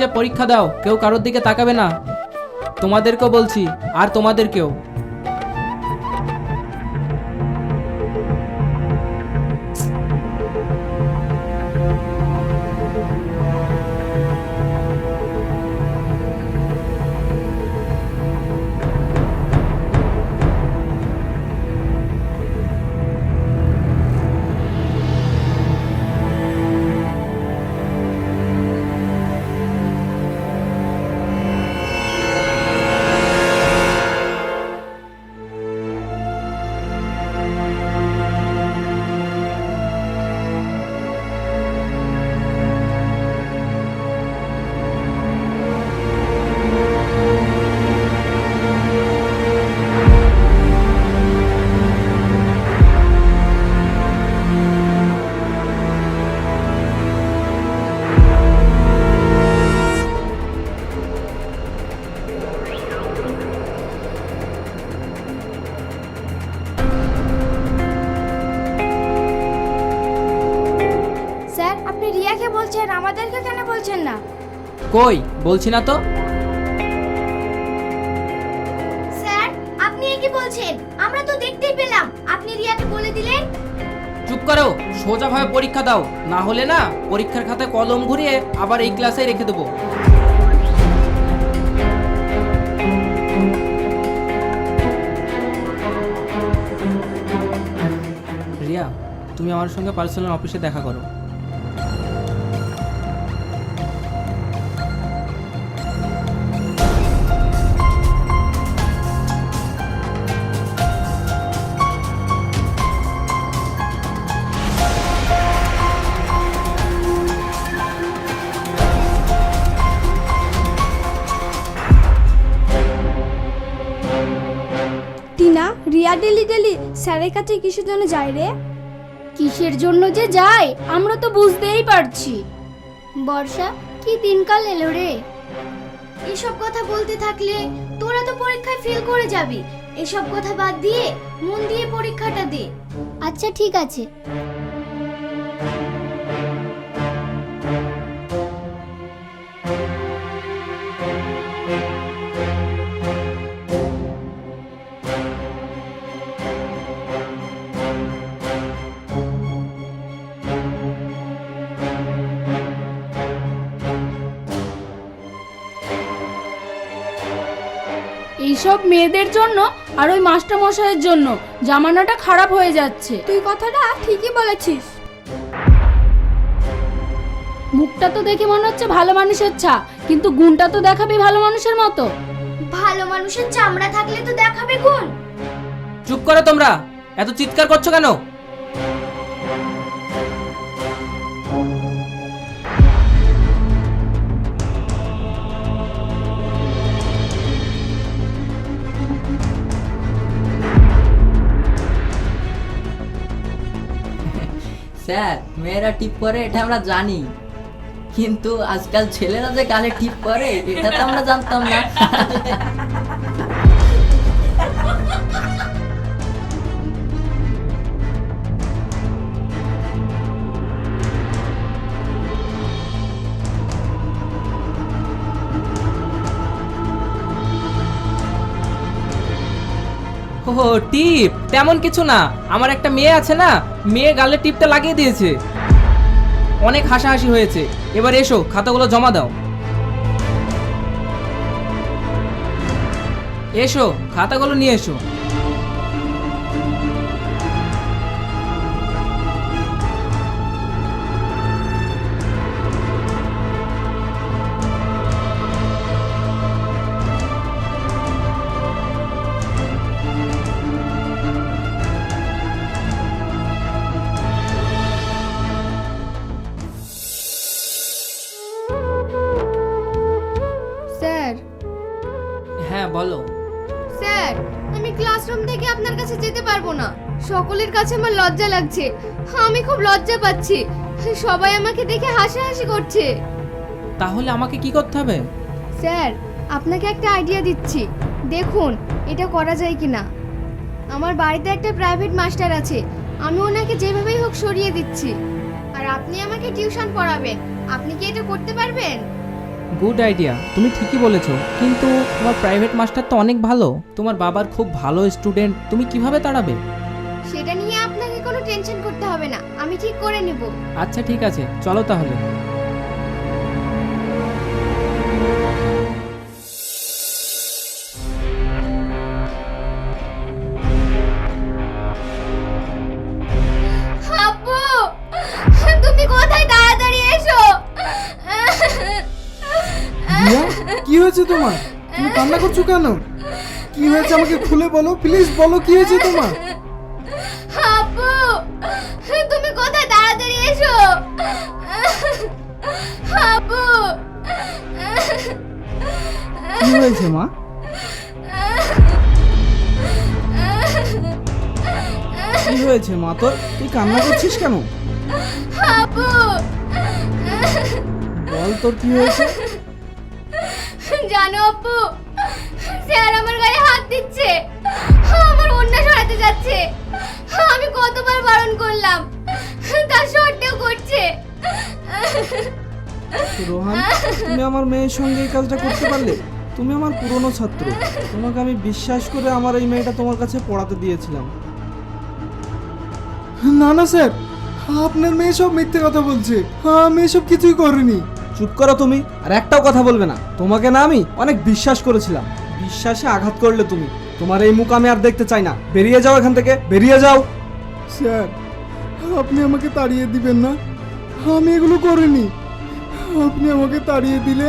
নিজে পরীক্ষা দাও কেউ কারোর দিকে তাকাবে না। তোমাদেরকেও বলছি আর তোমাদেরকেও। বলছি না তো? স্যার আপনি কি বলছেন? আমরা তো দেখতেই পেলাম। আপনি রিয়াকে বলে দিলেন। চুপ করো সোজাভাবে পরীক্ষা দাও। না হলে না পরীক্ষার খাতায় কলম ঘুরিয়ে আবার এই ক্লাসে রেখে দেবো। রিয়া তুমি আমার সঙ্গে পার্সোনাল অফিসে দেখা করো। রিয়া ডেলি ডেলি স্যারের কাছে কিসের জন্য যায় রে? কিসের জন্য যে যায় আমরা তো বুঝতেই পারছি। বর্ষা কি দিনকাল এলো রে? এসব কথা বলতে থাকলে তোরা তো পরীক্ষায় ফেল করে যাবি। এসব কথা বাদ দিয়ে মন দিয়ে পরীক্ষাটা দে। আচ্ছা ঠিক আছে। এইসব মেয়েদের জন্য আর ওই মাস্টার মশাইয়ের জন্য জামানাটা খারাপ হয়ে যাচ্ছে। তুই কথাটা ঠিকই বলেছিস। মুখটা তো দেখে মনে হচ্ছে ভালো মানুষের ছা কিন্তু গুণটা তো দেখাবি ভালো মানুষের মতো। ভালো মানুষের চামড়া থাকলে তো দেখাবে গুণ। চুপ করো তোমরা। এত চিৎকার করছ কেন? স্যার, মেয়েরা টিপ করে, এটা আমরা জানি। কিন্তু আজকাল ছেলেরা যে গালে টিপ করে, এটা তো আমরা জানতাম না। ও টিপ। তেমন কিছু না। আমার একটা মেয়ে আছে না, মেয়ে গালে টিপটা লাগিয়ে দিয়েছে। অনেক হাসাহাসি হয়েছে। এবার এসো, খাতাগুলো জমা দাও। এসো, খাতাগুলো নিয়ে এসো। বলো। স্যার আমি ক্লাসরুম থেকে আপনার কাছে যেতে পারব না। সকলের কাছে আমার লজ্জা লাগছে। আমি খুব লজ্জা পাচ্ছি। সবাই আমাকে দেখে হাসাহাসি করছে। তাহলে আমাকে কি করতে হবে? স্যার আপনাকে একটা আইডিয়া দিচ্ছি। দেখুন এটা করা যায় কি না আমার বাড়িতে একটা প্রাইভেট মাস্টার আছে। আমি ওনাকে যেভাবেই হোক সরিয়ে দিচ্ছি। আর আপনি আমাকে টিউশন পড়াবেন। আপনি কি এটা করতে পারবেন? গুড আইডিয়া তুমি ঠিকই বলেছ। কিন্তু তোমার প্রাইভেট মাস্টার তো অনেক ভালো। তোমার বাবার খুব ভালো স্টুডেন্ট তুমি কীভাবে তাড়াবে? সেটা নিয়ে আপনাকে কোনো টেনশন করতে হবে না। আমি ঠিক করে নেব। আচ্ছা ঠিক আছে। চলো তাহলে। হয়েছে তোমার? তুমি কান্না করছ কেন? কি হয়েছে আমাকে খুলে বলো? প্লিজ বলো কি হয়েছে তোমার? আব্বু তুমি কোথায়? তাড়াতাড়ি এসো। আব্বু। কি হয়েছে মা? কি হয়েছে মা? তোর তুই কান্না করছিস কেন? আব্বু। বল তোর কি হয়েছে? জানো আব্বু স্যার আমার গায়ে হাত দিচ্ছে। আমার অন্য সরাতে যাচ্ছে। আমি কতবার বারণ করলাম। তার সত্ত্বেও করছে। রোহান তুমি আমার মেয়ের সঙ্গে এই কাজটা করতে পারলে? তুমি আমার পুরনো ছাত্র। তোমাকে আমি বিশ্বাস করে আমার এই মেয়েটা তোমার কাছে পড়াতে দিয়েছিলাম। না না স্যার আপনার মেয়ে সব মিথ্যে কথা বলছে। আমি এসব কিছুই করিনি। চুপ করো তুমি, আর একটাও কথা বলবে না। তোমাকে না আমি অনেক বিশ্বাস করেছিলাম। বিশ্বাসে আঘাত করলে তুমি। তোমার এই মুখ আমি আর দেখতে চাই না। বেরিয়ে যাও এখান থেকে, বেরিয়ে যাও। স্যার, আপনি আমাকে তাড়িয়ে দিবেন না। আমি এগুলো করিনি। আপনি আমাকে তাড়িয়ে দিলে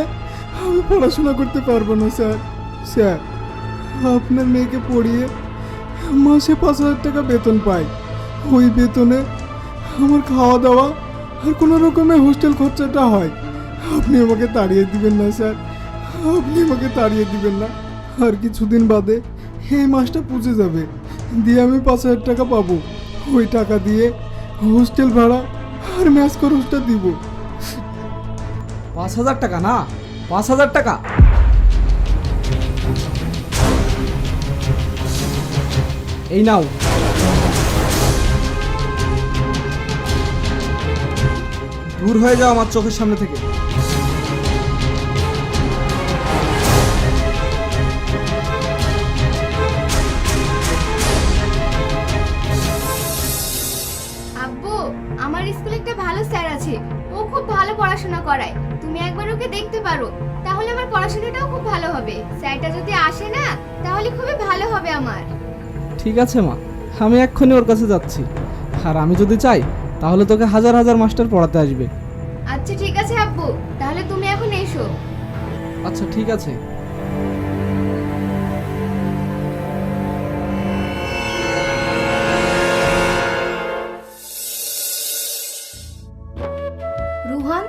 আমি পড়াশোনা করতে পারব না, স্যার। স্যার, আপনার মেয়েকে পড়িয়ে মাসে পাঁচ হাজার টাকা বেতন পাই। ওই বেতনে আমার খাওয়া দাওয়া আর কোনো রকমের হোস্টেল খরচাটা হয়। আপনি আমাকে তাড়িয়ে দিবেন না, স্যার। আপনি আমাকে তাড়িয়ে দিবেন না। আর কিছুদিন বাদে এই মাসটা পুজে যাবে। দিয়ে আমি পাঁচ হাজার টাকা পাবো। ওই টাকা দিয়ে হোস্টেল ভাড়া আর ম্যাচ খরচটা দিব। পাঁচ হাজার টাকা না? পাঁচ হাজার টাকা? এই নাও। দূর হয়ে যাও আমার চোখের সামনে থেকে। করায় তুমি একবার ওকে দেখতে পারো। তাহলে আমার পড়াশোনাটাও খুব ভালো হবে। স্যারটা যদি আসে না তাহলে খুবই ভালো হবে আমার। ঠিক আছে মা আমি এক্ষুনি ওর কাছে যাচ্ছি। আর আমি যদি চাই তাহলে তোকে হাজার হাজার মাস্টার পড়াতে আসবে। আচ্ছা ঠিক আছে আব্বু। তাহলে তুমি এখন এসো। আচ্ছা ঠিক আছে। রুহান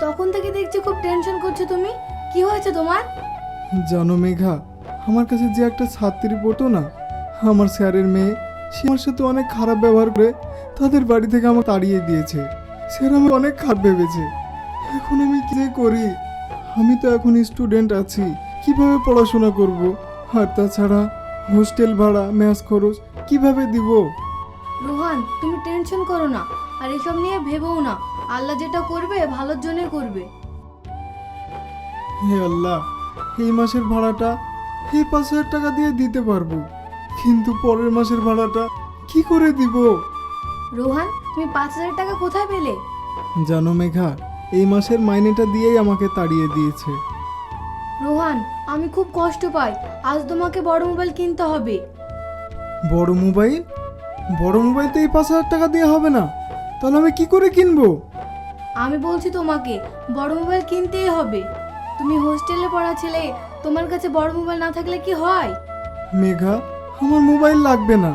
তখন থেকে দেখছি খুব টেনশন করছ তুমি। কি হয়েছে তোমার? জানো মেঘা আমার কাছে যে একটা ছাত্রী পড়তো না। আমার স্যারের মেয়ে সে আমার সাথে অনেক খারাপ ব্যবহার করে তাদের বাড়ি থেকে আমাকে তাড়িয়ে দিয়েছে। স্যার আমাকে অনেক খারাপ ভেবেছে। এখন আমি কি করি? আমি তো এখন স্টুডেন্ট আছি কীভাবে পড়াশোনা করব? আর তাছাড়া হোস্টেল ভাড়া ম্যাচ খরচ কীভাবে দিব? রুহান তুমি টেনশন করো না। আর এসব নিয়ে ভেবেও না। আল্লাহ যেটা করবে ভালোর জন্যই করবে। হে আল্লাহ এই মাসের ভাড়াটা এই পাঁচ হাজার টাকা দিয়ে দিতে পারব। কিন্তু পরের মাসের ভাড়াটা কি করে দিব? রোহান তুমি পাঁচ হাজার টাকা কোথায় পেলে? জানো মেঘা এই মাসের মাইনেটা দিয়েই আমাকে তাড়িয়ে দিয়েছে। রোহান আমি খুব কষ্ট পাই। আজ তোমাকে বড় মোবাইল কিনতে হবে। বড় মোবাইল? বড় মোবাইল তো এই পাঁচ হাজার টাকা দিয়ে হবে না। তাহলে আমি কি করে কিনবো? আমি বলছি তোমাকে বড় মোবাইল কিনতেই হবে। তুমি হোস্টেলে পড়া ছেলে তোমার কাছে বড় মোবাইল না থাকলে কি হয়? মেঘা আমার মোবাইল লাগবে না।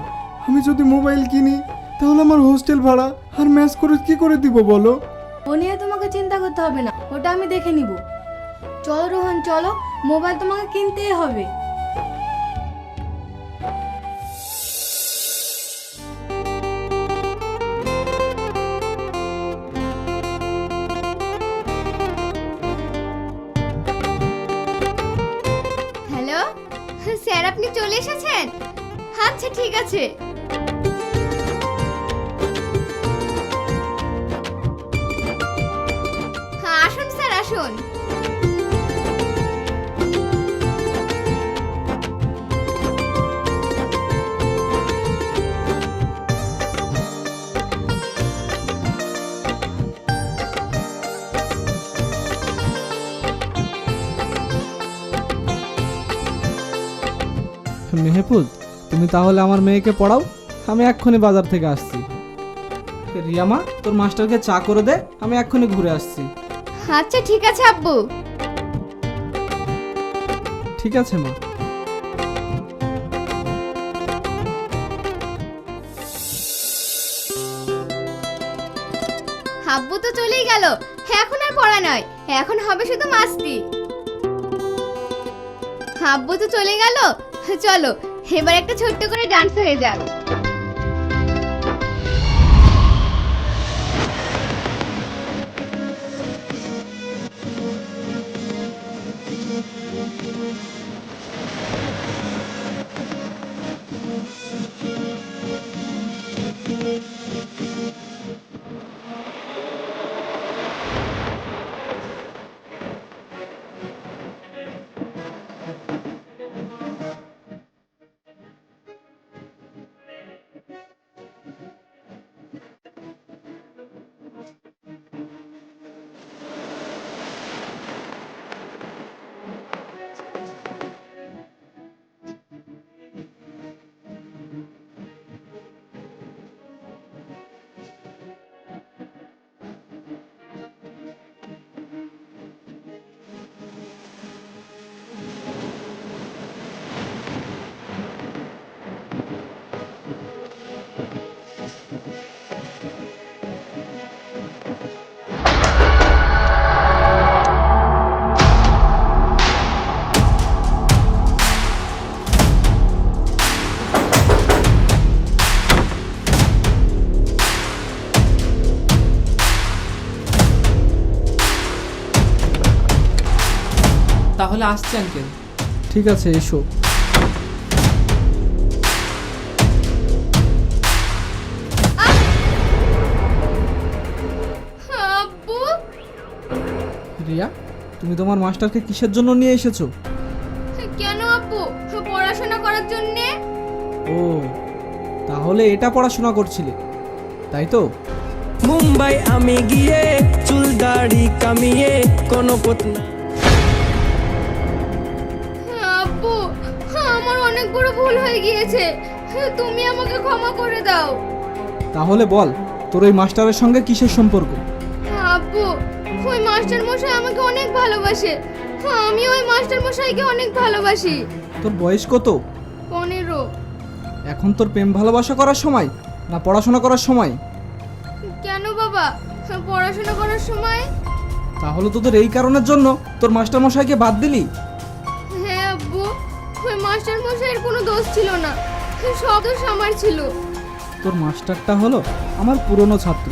আমি যদি মোবাইল কিনি তাহলে আমার হোস্টেল ভাড়া আর ম্যাচ খরচ কি করে দিব বলো? ও নিয়ে তোমাকে চিন্তা করতে হবে না ওটা আমি দেখে নিব। চলো রোহন চলো মোবাইল তোমাকে কিনতেই হবে। চলে এসেছেন? আচ্ছা ঠিক আছে। আসুন স্যার আসুন। মেহেফুজ তুমি তাহলে আমার মেয়েকে পড়াও আমি এক্ষুনি বাজার থেকে আসছি। রিয়ামা তোর মাস্টারকে চা করে দে আমি এক্ষুনি ঘুরে আসছি। আচ্ছা ঠিক আছে আব্বু। ঠিক আছে মা। আব্বু তো চলেই গেল এখন আর পড়া নয় এখন হবে শুধু মাস্তি। আব্বু তো চলে গেল চলো এবার একটা ছোট্ট করে ডান্স হয়ে যাক। তাহলে আসছি আঙ্কেল ঠিক আছে এসো। আব্বু! রিয়া তুমি তোমার মাস্টারকে কিসের জন্য নিয়ে এসেছ? কেন আব্বু? পড়াশোনা করার জন্যে? ও তাহলে এটা পড়াশোনা করছিলে তাই তো? মুম্বাই আমি গিয়ে চুল দাড়ি কামিয়ে কোনো পতনা ভুল হয়ে গিয়েছে। তুমি আমাকে ক্ষমা করে দাও। তাহলে বল তোর ওই মাস্টারের সঙ্গে কিসের সম্পর্ক? আব্বু ওই মাস্টার মশাই আমাকে অনেক ভালোবাসে। আমি ওই মাস্টার মশাইকে অনেক ভালোবাসি। তোর বয়স কত? পনেরো। এখন তোর প্রেম ভালোবাসা করার সময় না পড়াশোনা করার সময়? কেন বাবা? পড়াশোনা করার সময়? তাহলে তোদের এই কারণের জন্য তোর মাস্টার মশাইকে বাদ দিলি? হ্যাঁ মাস্টার মশাইয়ের কোনো দোষ ছিল না। সব দোষ আমার ছিল। তোর মাস্টারটা হলো আমার পুরনো ছাত্র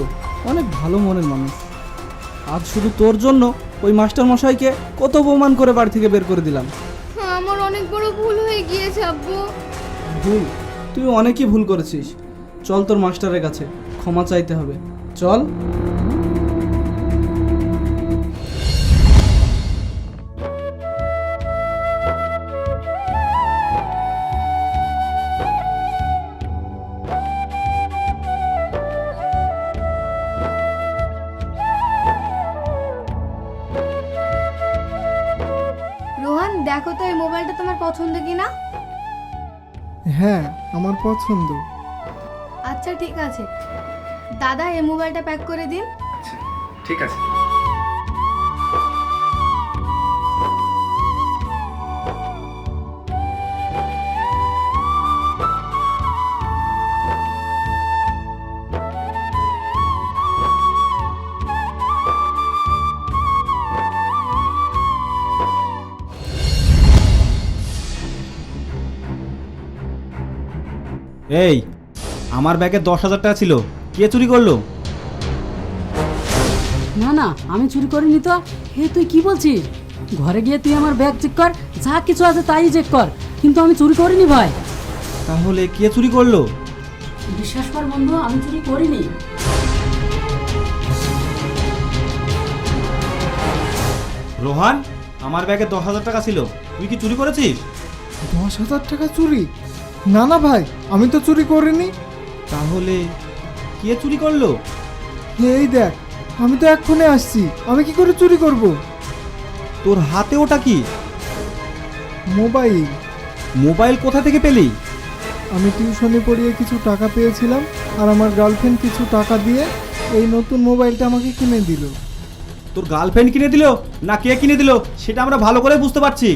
অনেক ভালো মনের মানুষ। আজ শুধু তোর জন্য ওই মাস্টার মশাইকে কত অপমান করে বাড়ি থেকে বের করে দিলাম। আমার অনেক বড় ভুল হয়ে গিয়েছে আব্বু। ভুল? তুই অনেকই ভুল করেছিস। চল তোর মাস্টারের কাছে ক্ষমা চাইতে হবে। চল। পছন্দ? আচ্ছা ঠিক আছে। দাদা এই মোবাইলটা প্যাক করে দিন। ঠিক আছে। এই আমার ব্যাগে দশ হাজার টাকা ছিল। কে চুরি করল? না না আমি চুরি করিনি তো। হে তুই কি বলছিস? ঘরে গিয়ে তুই আমার ব্যাগ চেক কর যা কিছু আছে তাই চেক কর। কিন্তু আমি চুরি করিনি ভাই। তাহলে কে চুরি করল? বিশ্বাস কর বন্ধু আমি চুরি করিনি। রোহান আমার ব্যাগে দশ হাজার টাকা ছিল। তুই কি চুরি করেছিস? দশ হাজার টাকা চুরি? না না ভাই আমি তো চুরি করিনি। তাহলে কে চুরি করল? এই দেখ আমি তো এক্ষুনি আসছি আমি কি করে চুরি করব? তোর হাতে ওটা কি? মোবাইল। মোবাইল কোথা থেকে পেলি? আমি টিউশনে পড়িয়ে কিছু টাকা পেয়েছিলাম আর আমার গার্লফ্রেন্ড কিছু টাকা দিয়ে এই নতুন মোবাইলটা আমাকে কিনে দিল। তোর গার্লফ্রেন্ড কিনে দিল না কে কিনে দিল সেটা আমরা ভালো করে বুঝতে পারছি।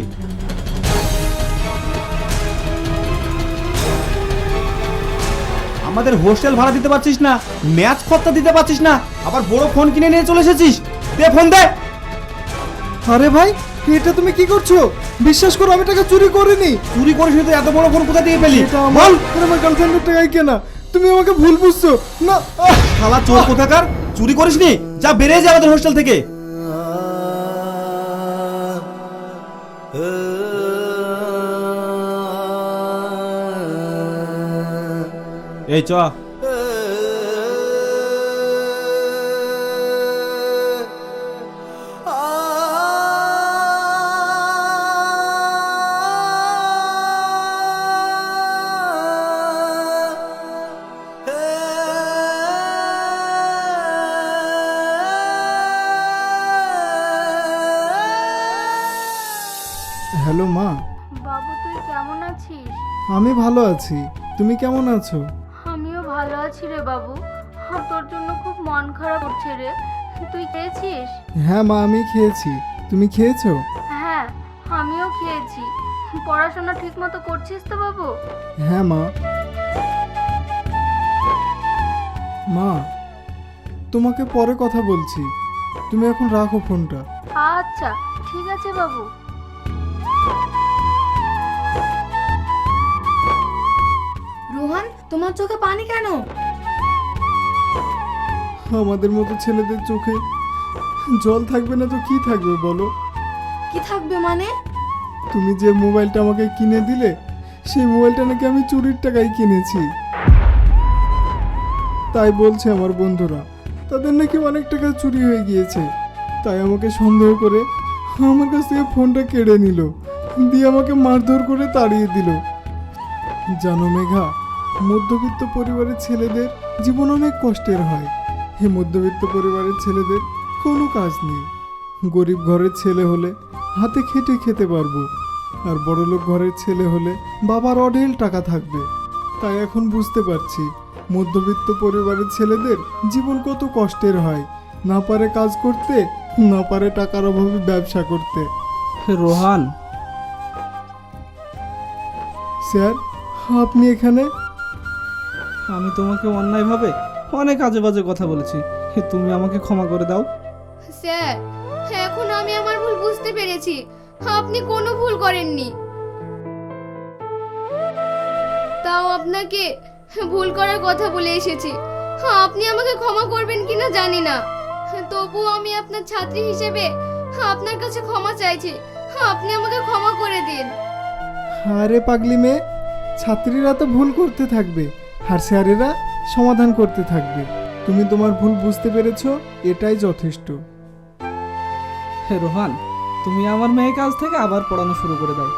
আমাদের হোস্টেল ভাড়া দিতে পারছিস না ম্যাচ খরচা দিতে পারছিস না আবার বড় ফোন কিনে নিয়ে চলে এসেছিস। দে ফোন দে। আরে ভাই এটা তুমি কি করছ? বিশ্বাস করো আমি টাকা চুরি করিনি। চুরি করিস তো এত বড় ফোন কোথা দিয়ে পেলি? এটা আমার গার্লফ্রেন্ডের টাকাই কেনা। তুমি আমাকে ভুল বুঝছ। না! শালা চোর কোথাকার চুরি করিসনি যা বেরিয়ে যা আমাদের হোস্টেল থেকে। এই চ। হ্যালো মা। বাবু তুই কেমন আছিস? আমি ভালো আছি। তুমি কেমন আছো? করছে রে তুই খেয়েছিস? হ্যাঁ মা আমি খেয়েছি। তুমি খেয়েছো? হ্যাঁ আমিও খেয়েছি। পড়াশোনা ঠিক মতো করছিস তো বাবু? হ্যাঁ মা। মা তোমাকে পরে কথা বলছি। তুমি এখন রাখো ফোনটা। আচ্ছা ঠিক আছে বাবু। রোহান তোমার চোখে পানি কেন? আমাদের মতো ছেলেদের চোখে জল থাকবে না তো কি থাকবে বলো? কি থাকবে মানে? তুমি যে মোবাইলটা আমাকে কিনে দিলে সেই মোবাইলটা নাকি আমি চুরির টাকায় কিনেছি। তাই বলছে আমার বন্ধুরা তাদের নাকি অনেক টাকা চুরি হয়ে গিয়েছে। তাই আমাকে সন্দেহ করে আমার কাছ থেকে ফোনটা কেড়ে নিল দিয়ে আমাকে মারধর করে তাড়িয়ে দিল। জানো মেঘা মধ্যবিত্ত পরিবারের ছেলেদের জীবন অনেক কষ্টের হয়। এই মধ্যবিত্ত পরিবারের ছেলেদের কোনো কাজ নেই। গরিব ঘরের ছেলে হলে হাতে খেটে খেতে পারব আর বড়লোক ঘরের ছেলে হলে বাবার অঢেল টাকা থাকবে। তাই এখন বুঝতে পারছি মধ্যবিত্ত পরিবারের ছেলেদের জীবন কত কষ্টের হয়। না পারে কাজ করতে না পারে টাকার অভাবে ব্যবসা করতে। রোহান। স্যার আপনি এখানে? আমি তোমাকে অন্যায়ভাবে অনেক আজে বাজে কথা বলেছি। তুমি আমাকে ক্ষমা করে দাও। স্যার এখন আমি আমার ভুল বুঝতে পেরেছি। আপনি কোনো ভুল করেননি। তাও আপনাকে ভুল করার কথা বলে এসেছি। আপনি আমাকে ক্ষমা করবেন কিনা জানি না। তবু আমি আপনার ছাত্রী হিসেবে আপনার কাছে ক্ষমা চাইছি। আপনি আমাকে ক্ষমা করে দিন। আরে পাগলি মেয়ে ছাত্রীরা তো ভুল করতে থাকবে। আর স্যারেরা সমাধান করতে থাকবে। তুমি তোমার ভুল বুঝতে পেরেছ এটাই যথেষ্ট। হে রোহান তুমি আমার মেয়ে কাজ থেকে আবার পড়ানো শুরু করে দাও।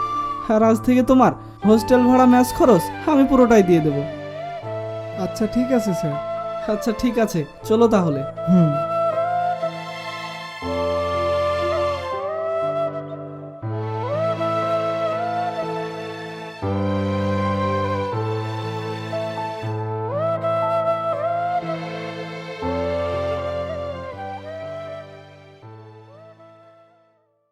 আর আজ থেকে তোমার হোস্টেল ভাড়া ম্যাচ খরচ আমি পুরোটাই দিয়ে দেবো। আচ্ছা ঠিক আছে স্যার। আচ্ছা ঠিক আছে। চলো তাহলে। হুম।